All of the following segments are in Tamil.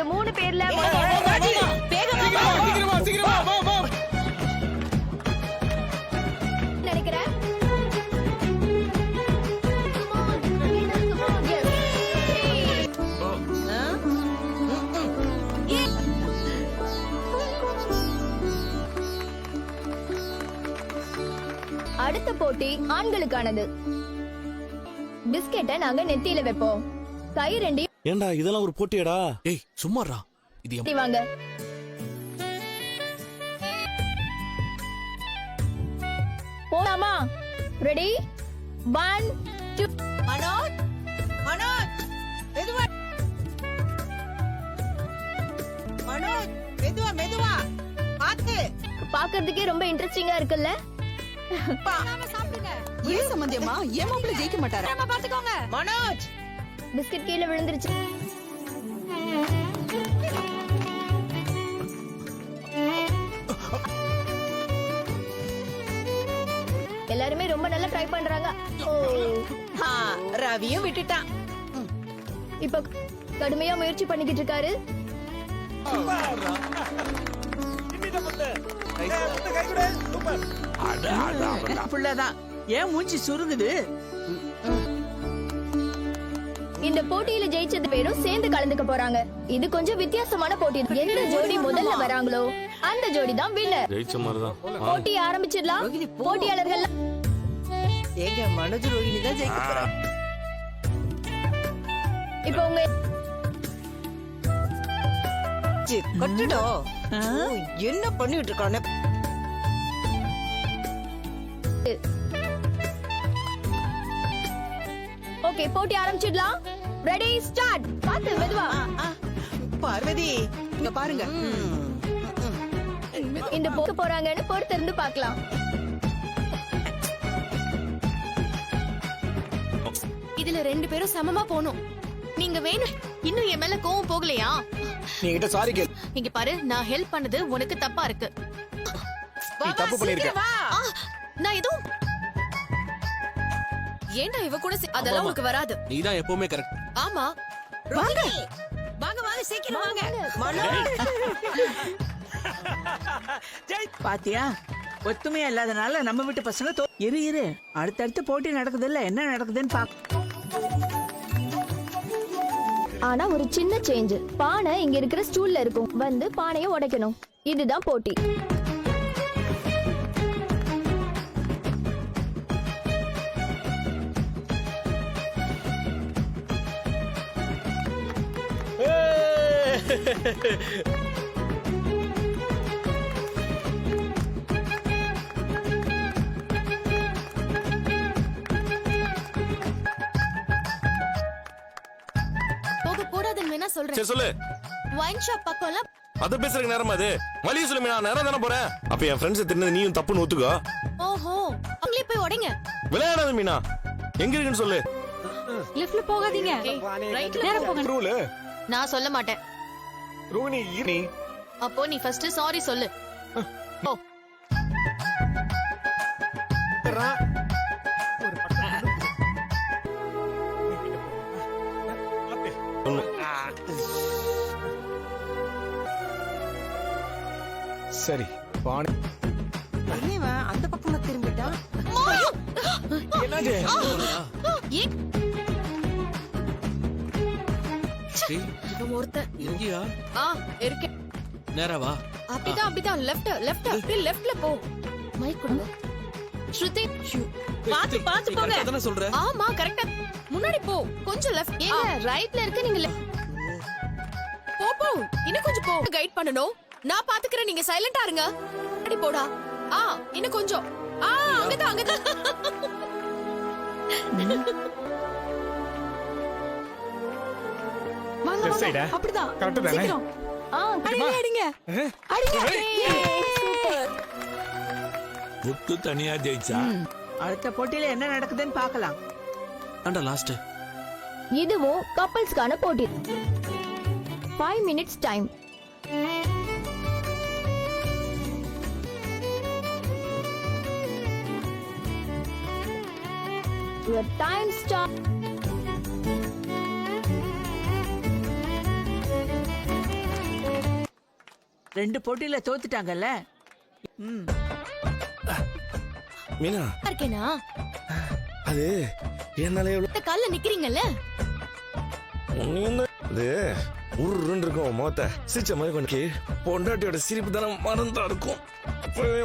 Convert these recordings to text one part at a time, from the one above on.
இந்த மூணு பேர்ல நினைக்கிறேன். அடுத்த போட்டி ஆண்களுக்கானது. பிஸ்கெட்டை நாங்க நெத்தியில வைப்போம். கை ரெண்டையும் ஏண்டா இதெல்லாம் ஒரு போட்டியாடா? ஏய் சும்மாடா. இது வாங்க. போலாமா? Ready one two Manoj Manoj மெதுவா. மனோஜ் மெதுவா மெதுவா. பாத்து பாக்குறதுக்கே ரொம்ப இன்ட்ரெஸ்டிங்கா இருக்குல்ல? சாப்பிடுங்க. ஏன் சம்பந்தியம்மா? ஏன் மாப்பிள்ள ஜெயிக்க மாட்டாரா? பாத்துக்கோங்க மனோஜ் பிஸ்கட் கீழே விழுந்துருச்சு. எல்லாருமே ரொம்ப நல்லா ட்ரை பண்றாங்க. ரவியும் விட்டுட்டான். இப்ப கடுமையா முயற்சி பண்ணிக்கிட்டு இருக்காரு. புள்ளதான். ஏன் மூஞ்சி சுருங்குது? இந்த போட்டியில ஜெயிச்சது பேரும் சேர்ந்து கலந்துக்க போறாங்க. இது கொஞ்சம் வித்தியாசமான போட்டி. எந்த ஜோடி முதல்ல வராங்களோ அந்த ஜோடி தான் வின்னர் ஜெயிச்ச மாதிரிதான். போட்டி ஆரம்பிச்சிடலாம். போட்டியாளர்கள் ஏங்க மனோஜ் ரோகிணி தான் ஜெயிக்க போறாங்க இப்ப உங்க கொட்டுடோ. என்ன பண்ணிட்டு இருக்கானே? ஓகே போட்டி ஆரம்பிச்சிடலாம். ரெடி ஸ்டார்ட் பாத்து மெதுவா. பார்வதி இங்க பாருங்க. இந்த போக்க போறாங்கன்னு பொறுத்து இருந்து பார்க்கலாம். இதுல ரெண்டு பேரும் சமமா போகணும். நீங்க வேணும் இன்னும் என் மேல கோவம் போகலையா? நீ கிட்ட சாரி கேள். இங்க பாரு நான் ஹெல்ப் பண்ணது உனக்கு தப்பா இருக்கு. நான் எதுவும் ஏன்டா இவ கூட சே- அதெல்லாம் உனக்கு வராது. நீ தான் எப்பவுமே கரெக்ட் ஆமா. ரோகிணி, வாங்க வாங்க சீக்கிரம் வாங்க பாத்தியா? ஒத்துமையா இல்லாதனால நம்ம வீட்டு பசங்க தோ- இரு இரு. அடுத்தடுத்து போட்டி நடக்குது இல்ல என்ன நடக்குதுன்னு பாக்க ஆனா ஒரு சின்ன சேஞ்ச் பானை இங்க இருக்கிற ஸ்டூல்ல இருக்கும். வந்து பானையை உடைக்கணும். இதுதான் போட்டி. போக கூடாதுன்னு வேணா சொல்றேன். சொல்லு. ஒயின் ஷாப் பக்கம்லாம் அத பேசுறதுக்கு நேரமா அது? வழிய சொல்லு நான் நேரம் தானே போறேன். அப்ப என் ஃப்ரெண்ட்ஸ் தின்னது நீயும் தப்புன்னு ஒத்துக்கோ. ஓஹோ அவங்களே போய் உடைங்க. விளையாடாத மீனா. எங்க இருக்குன்னு சொல்லு. லிஃப்ட்ல போகாதீங்க. ரைட்ல நேரா போங்க. ரூல் நான் சொல்ல மாட்டேன். இரு. நீ அப்போ நீ ஃபர்ஸ்ட் சாரி சொல்லு. ஓ சரி பாணி. என்னவன் அந்த பக்கமா திரும்பிட்டான்? என்னாச்சு ஏன்? டேய், இவன் ஒருத்தன். எங்கேயா? ஆ இருக்கேன். நேரா வா. அப்படிதான் அப்படிதான் லெஃப்ட் லெஃப்ட் அப்படியே லெஃப்ட்ல போ. மைக் கொடுங்க. ஸ்ருதி. பாத்து பாத்து போங்க. கரெக்டா தானே சொல்ற? ஆமா கரெக்டா முன்னாடி போ. கொஞ்சம் லெஃப்ட் ஏங்க ரைட்ல இருக்கு நீங்க. போ போ. இன்னும் கொஞ்சம் போ. கைட் பண்ணனும் நான் பாத்துக்கறேன் நீங்க சைலண்டா இருங்க. முன்னாடி போடா. ஆ இன்னும் கொஞ்சம். ஆ அங்கதான் அங்கதான் அப்படிதான். தானே? ஆ அடிங்க அடிங்க. சூப்பர். முத்து தனியா ஜெயிச்சா. அடுத்த போட்டியில என்ன நடக்குதுன்னு பார்க்கலாம். தாண்டா லாஸ்ட் இதுவும் கப்பல்ஸ்க்கான போட்டி. Five minutes time Your time stop. ரெண்டு போட்டியில தோத்துட்டாங்கல்ல? ம். மீனா. இருக்கேனா? அது என்னால எவ்வளவு இந்த கால்ல நிக்கிறீங்கல்ல? அது உருன்னு இருக்கும் முகத்தை. சிரிச்ச மாதிரி கொஞ்சம் பொண்டாட்டியோட சிரிப்பு தானே மறந்தா இருக்கும்.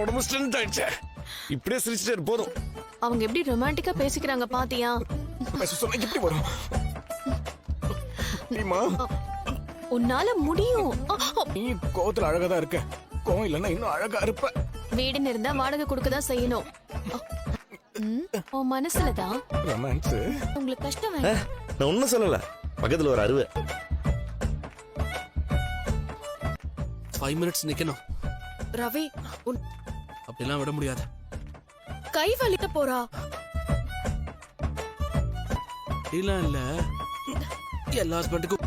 உடம்பு ஸ்ட்ரென்த் ஆயிடுச்சே. இப்படியே சிரிச்சுட்டே போதும். அவங்க எப்படி ரொமான்டிக்கா பேசிக்கிறாங்க பாத்தியா? பேச சொன்னா இப்படி வரும். உன்னால முடியும். நீ கோவத்துல அழகா தான் இருக்க. கோவம் இல்லைன்னா இன்னும் அழகா இருப்ப. வீடுன்னு இருந்தா வாடகை கொடுக்க தான் செய்யணும் உன் மனசுலதான் ரொமான்ஸ். உங்களுக்கு கஷ்டம் வேண்டாம். நான் ஒன்னும் சொல்லல. பக்கத்துல ஒரு அருவை. ஃபைவ் மினிட்ஸ் நிக்கணும். ரவி உன் அப்படிலாம் விட முடியாது. கை வலிக்க போறா? அப்படிலாம் இல்ல. எல்லா ஹஸ்பண்டுக்கும்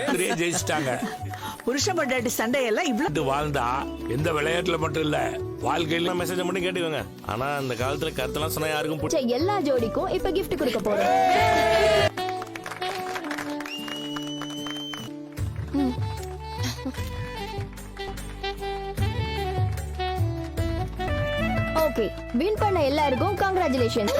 இவரே ஜெயிச்சிட்டாங்க. புருஷ பொண்டாட்டி சண்டையெல்லாம் இவ்வளவு இது வாழ்ந்தா எந்த விளையாட்டுல மட்டும் இல்ல வாழ்க்கையில மெசேஜ் மட்டும் கேட்டுக்கோங்க ஆனா அந்த காலத்துல கருத்தெல்லாம் சொன்னா யாருக்கும் பிடிச்ச எல்லா ஜோடிக்கும் இப்ப gift கொடுக்க போறோம். ஓகே வின் பண்ண எல்லாருக்கும் கங்க்ராச்சுலேஷன்